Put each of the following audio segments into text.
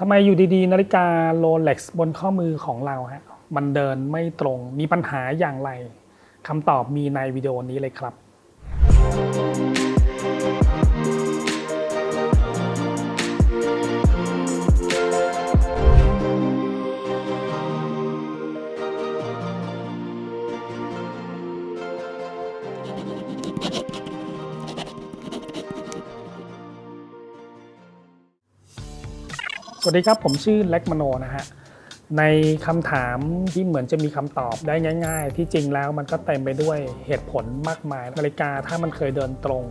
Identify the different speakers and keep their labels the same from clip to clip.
Speaker 1: ทำไมอยู่ดีๆ นาฬิกาโรเล็กซ์บนข้อมือของเราฮะมันเดินไม่ตรงมีปัญหาอย่างไรคำตอบมีในวิดีโอนี้เลยครับ สวัสดีครับ ผมชื่อเล็กมโนนะฮะในคำถามที่เหมือนจะมีคำตอบได้ง่าย ๆ ที่จริงแล้วมันก็เต็มไปด้วยเหตุผลมากมายนาฬิกาถ้ามันเคยเดินตรง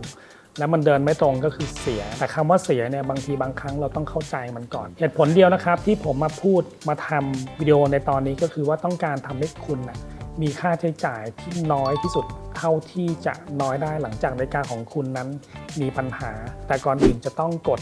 Speaker 1: แล้วมันเดินไม่ตรงก็คือเสีย แต่คำว่าเสียเนี่ยบางทีบางครั้งเราต้องเข้าใจมันก่อน เหตุผลเดียวนะครับ ที่ผมมาพูดมาทำวิดีโอในตอนนี้ก็คือว่าต้องการทำให้คุณนะมีค่าใช้จ่ายที่น้อยที่สุดเท่าที่จะน้อยได้หลังจากนาฬิกาของคุณนั้นมีปัญหา แต่ก่อนอื่นจะต้องกด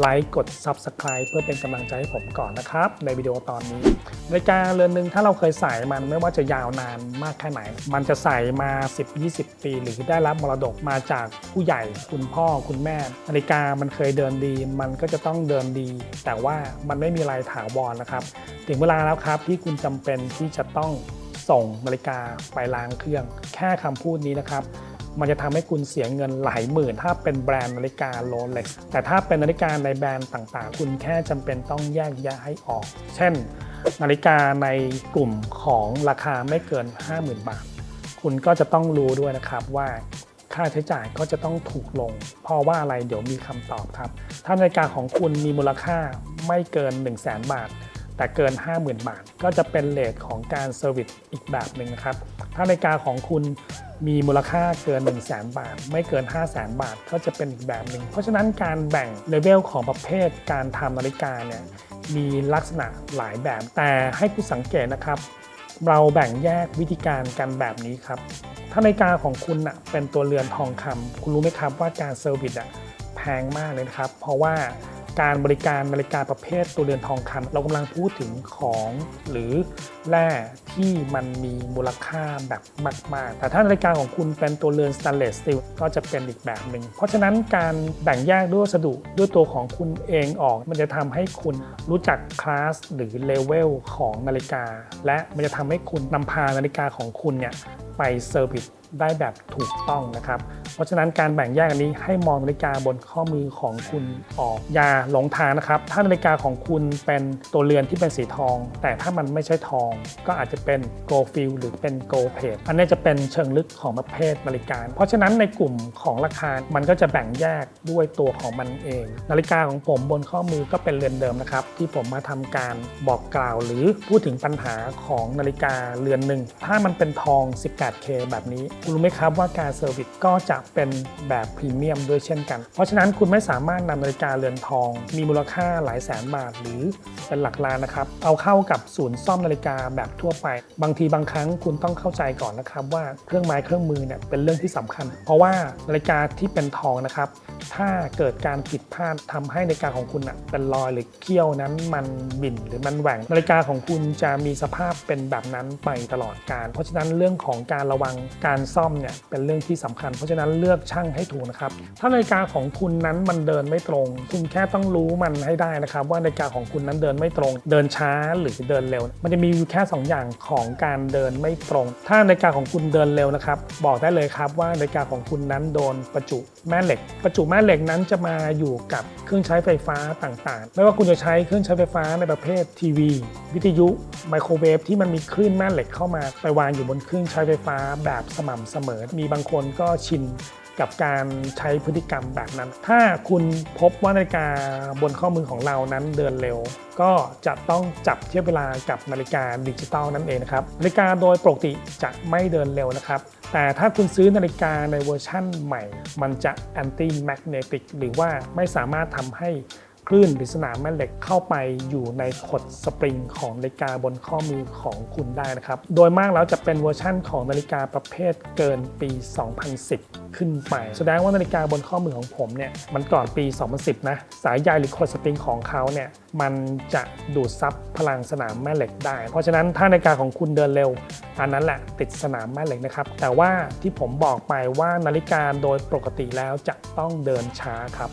Speaker 1: ไลค์กด Subscribe เพื่อเป็นกำลังใจให้ผมก่อนนะครับ ในวิดีโอตอนนี้นาฬิกาเรือนหนึ่งถ้าเราเคยใส่มันไม่ว่าจะยาวนานมากแค่ไหน มันจะใส่มา 10-20 ปี หรือได้รับมรดกมาจากผู้ใหญ่คุณพ่อคุณแม่นาฬิกามันเคยเดินดี มันก็จะต้องเดินดี แต่ว่ามันไม่มีอะไรถาวรนะครับ ถึงเวลาแล้วครับที่คุณจำเป็นที่จะต้องส่งนาฬิกาไปล้างเครื่อง แค่คำพูดนี้นะครับ มันจะทำให้คุณเสียเงินหลายหมื่น ถ้าเป็นแบรนด์นาฬิกาโรเล็กซ์แต่ถ้าเป็นนาฬิกาในแบรนด์ต่างๆ คุณแค่จำเป็นต้องแยกยะให้ออก เช่น นาฬิกาในกลุ่มของราคาไม่เกิน 50,000 บาท คุณก็จะต้องรู้ด้วยนะครับว่าค่าใช้จ่ายก็จะต้องถูกลง เพราะว่าอะไรเดี๋ยวมีคำตอบครับ ถ้านาฬิกาของคุณมีมูลค่าไม่เกิน 1 0 0 0 0แบาท แต่เกิน 50,000 บาท ก็จะเป็นเลทของการเซอร์วิสอีกแบบหนึ่งนะครับ ถ้านาฬิกาของคุณ มีมูลค่าเกิน 1 0 0 0 0แบาท ไม่เกิน 5 0 0 0 0 0บาทก็จะเป็นอีกแบบหนึ่ง เพราะฉะนั้นการแบ่งเลเวลของประเภทการทำนาฬิกาเนี่ยมีลักษณะหลายแบบ แต่ให้คุณสังเกตนะครับ เราแบ่งแยกวิธีการกันแบบนี้ครับ ถ้านาฬิกาของคุณนะเป็นตัวเรือนทองคำคุณรู้ไหมครับว่าการเซอร์วิสอะแพงมากเลยครับ เพราะว่า การบริการนาฬิกาประเภทตัวเรือนทองคำเรากำลังพูดถึงของหรือแร่ที่มันมีมูลค่าแบบมาก ๆ แต่ถ้านาฬิกาของคุณเป็นตัวเรือนสแตนเลสสตีลก็จะเป็นอีกแบบหนึ่ง เพราะฉะนั้นการแบ่งแยกด้วยวัสดุด้วยตัวของคุณเองออก มันจะทำให้คุณรู้จักคลาสหรือเลเวลของนาฬิกา และมันจะทำให้คุณนำพานาฬิกาของคุณเนี่ยไปเซอร์วิส ได้แบบถูกต้องนะครับ เพราะฉะนั้นการแบ่งแยกอันนี้ให้มองนาฬิกาบนข้อมือของคุณออกอย่าหลงทางนะครับ ถ้านาฬิกาของคุณเป็นตัวเรือนที่เป็นสีทอง แต่ถ้ามันไม่ใช่ทอง ก็อาจจะเป็นโกลฟิลหรือเป็นโกลเพดอันนี้จะเป็นเชิงลึกของประเภทนาฬิกา เพราะฉะนั้นในกลุ่มของราคา มันก็จะแบ่งแยกด้วยตัวของมันเอง นาฬิกาของผมบนข้อมือก็เป็นเรือนเดิมนะครับ ที่ผมมาทำการบอกกล่าว หรือพูดถึงปัญหาของนาฬิกาเรือนหนึ่งถ้ามันเป็นทอง 18K แบบนี้คุณรู้ไหมครับว่าการเซอร์วิสก็จะเป็นแบบพรีเมียมด้วยเช่นกัน เพราะฉะนั้นคุณไม่สามารถนำนาฬิกาเรือนทอง มีมูลค่าหลายแสนบาทหรือเป็นหลักล้านนะครับ เอาเข้ากับศูนย์ซ่อมนาฬิกาแบบทั่วไป บางทีบางครั้งคุณต้องเข้าใจก่อนนะครับว่าเครื่องไม้เครื่องมือเนี่ยเป็นเรื่องที่สำคัญ เพราะว่านาฬิกาที่เป็นทองนะครับ ถ้าเกิดการผิดพลาดทำให้นาฬิกาของคุณอะเป็นรอยหรือเขี้ยวนั้นมันบิ่นหรือมันแหว่งนาฬิกาของคุณจะมีสภาพเป็นแบบนั้นไปตลอดการ เพราะฉะนั้นเรื่องของการระวังการซ่อมเนี่ยเป็นเรื่องที่สำคัญ เพราะฉะนั้นเลือกช่างให้ถูกนะครับ ถ้านาฬิกาของคุณนั้นมันเดินไม่ตรง คุณแค่ต้องรู้มันให้ได้นะครับ ว่านาฬิกาของคุณนั้นเดินไม่ตรง เดินช้าหรือเดินเร็ว มันจะมีอยู่แค่สองอย่างของการเดินไม่ตรง ถ้านาฬิกาของคุณเดินเร็วนะครับ บอกได้เลยครับว่านาฬิกาของคุณนั้นโดนประจุแม่เหล็ก ประจุแม่เหล็กนั้นจะมาอยู่กับเครื่องใช้ไฟฟ้าต่างๆ ไม่ว่าคุณจะใช้เครื่องใช้ไฟฟ้าในประเภททีวี วิทยุไมโครเวฟที่มันมีคลื่นแม่เหล็กเข้ามาไปวางอยู่บนเครื่องใช้ไฟฟ้าแบบสม่ำเสมอ มีบางคนก็ชินกับการใช้พฤติกรรมแบบนั้น ถ้าคุณพบว่านาฬิกาบนข้อมือของเรานั้นเดินเร็ว ก็จะต้องจับเทียบเวลากับนาฬิกาดิจิตอลนั่นเองนะครับ นาฬิกาโดยปกติจะไม่เดินเร็วนะครับ แต่ถ้าคุณซื้อนาฬิกาในเวอร์ชั่นใหม่ มันจะ anti magnetic หรือว่าไม่สามารถทำให้ คลื่นหรือสนามแม่เหล็กเข้าไปอยู่ในขดสปริงของนาฬิกาบนข้อมือของคุณได้นะครับ โดยมากแล้วจะเป็นเวอร์ชั่นของนาฬิกาประเภทเกินปี 2010 ขึ้นไป แสดงว่านาฬิกาบนข้อมือของผมเนี่ยมันก่อนปี 2010 นะ สายใยหรือขดสปริงของเขาเนี่ยมันจะดูดซับพลังสนามแม่เหล็กได้ เพราะฉะนั้นถ้านาฬิกาของคุณเดินเร็ว อันนั้นแหละติดสนามแม่เหล็กนะครับ แต่ว่าที่ผมบอกไปว่านาฬิกาโดยปกติแล้วจะต้องเดินช้าครับ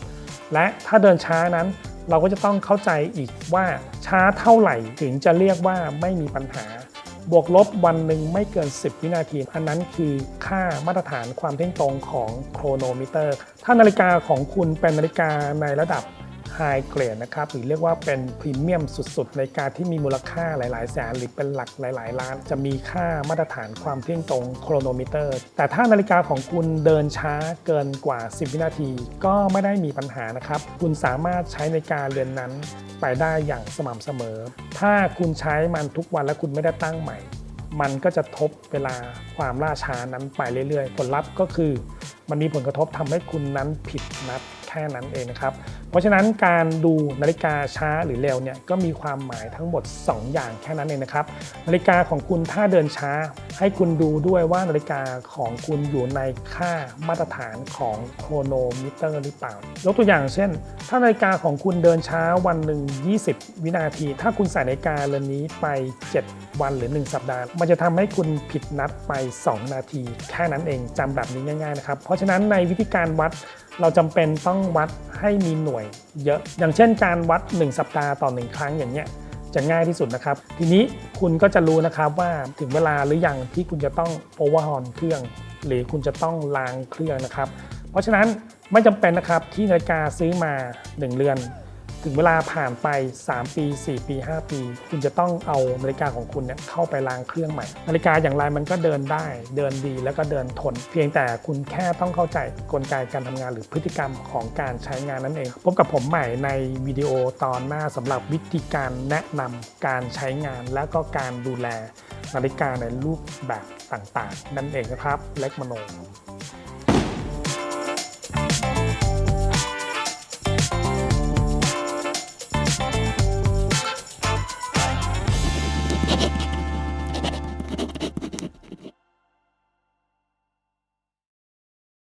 Speaker 1: และถ้าเดินช้านั้นเราก็จะต้องเข้าใจอีกว่าช้าเท่าไหร่ถึงจะเรียกว่าไม่มีปัญหา บวกลบวันหนึ่งไม่เกิน 10 วินาที อันนั้นคือค่ามาตรฐานความเที่ยงตรงของโครโนมิเตอร์ ถ้านาฬิกาของคุณเป็นนาฬิกาในระดับ ไฮเกรดนะครับหรือเรียกว่าเป็นพรีเมียมสุดๆ ในการที่มีมูลค่าหลาย ๆ แสนหรือเป็นหลักหลาย ๆ ล้าน จะมีค่ามาตรฐานความเที่ยงตรงโครโนมิเตอร์ แต่ถ้านาฬิกาของคุณเดินช้าเกินกว่า 10 วินาที ก็ไม่ได้มีปัญหานะครับคุณสามารถใช้ในการเรือนนั้นไปได้อย่างสม่ำเสมอ ถ้าคุณใช้มันทุกวันและคุณไม่ได้ตั้งใหม่ มันก็จะทบเวลาความล่าช้านั้นไปเรื่อย ๆ ผลลัพธ์ก็คือ มันมีผลกระทบทำให้คุณนั้นผิดนัด ค่นั้นเองนะครับ เพราะฉะนั้นการดูนาฬิกาช้าหรือเร็วเนี่ยก็มีความหมายทั้งหมด 2 อย่างแค่นั้นเองนะครับ นาฬิกาของคุณถ้าเดินช้า ให้คุณดูด้วยว่านาฬิกาของคุณอยู่ในค่ามาตรฐานของโครโนมิเตอร์หรือเปล่า ยกตัวอย่างเช่น ถ้านาฬิกาของคุณเดินช้าวันหนึ่ง20 วินาที ถ้าคุณใส่นาฬิกาเรือนนี้ไป 7 วันหรือ 1 สัปดาห์ มันจะทำให้คุณผิดนัดไป 2 นาที แค่นั้นเองจำแบบนี้ง่ายๆนะครับ เพราะฉะนั้นในวิธีการวัด เราจำเป็นต้องวัดให้มีหน่วยเยอะ อย่างเช่นการวัด 1 สัปดาห์ต่อ 1 ครั้งอย่างเงี้ยจะง่ายที่สุดนะครับ ทีนี้คุณก็จะรู้นะครับว่าถึงเวลาหรือยังที่คุณจะต้องโอเวอร์ฮอนเครื่อง หรือคุณจะต้องล้างเครื่องนะครับ เพราะฉะนั้นไม่จำเป็นนะครับที่นาฬิกาซื้อมา 1 เรือน ถึงเวลาผ่านไป 3 ปี 4 ปี 5 ปี คุณจะต้องเอานาฬิกาของคุณเนี่ยเข้าไปล้างเครื่องใหม่ นาฬิกาอย่างไรมันก็เดินได้ เดินดีแล้วก็เดินทน เพียงแต่คุณแค่ต้องเข้าใจกลไกการทำงานหรือพฤติกรรมของการใช้งานนั่นเอง พบกับผมใหม่ในวิดีโอตอนหน้าสำหรับวิธีการแนะนำการใช้งานและก็การดูแลนาฬิกาในรูปแบบต่างๆ นั่นเองนะครับ เล็กมโน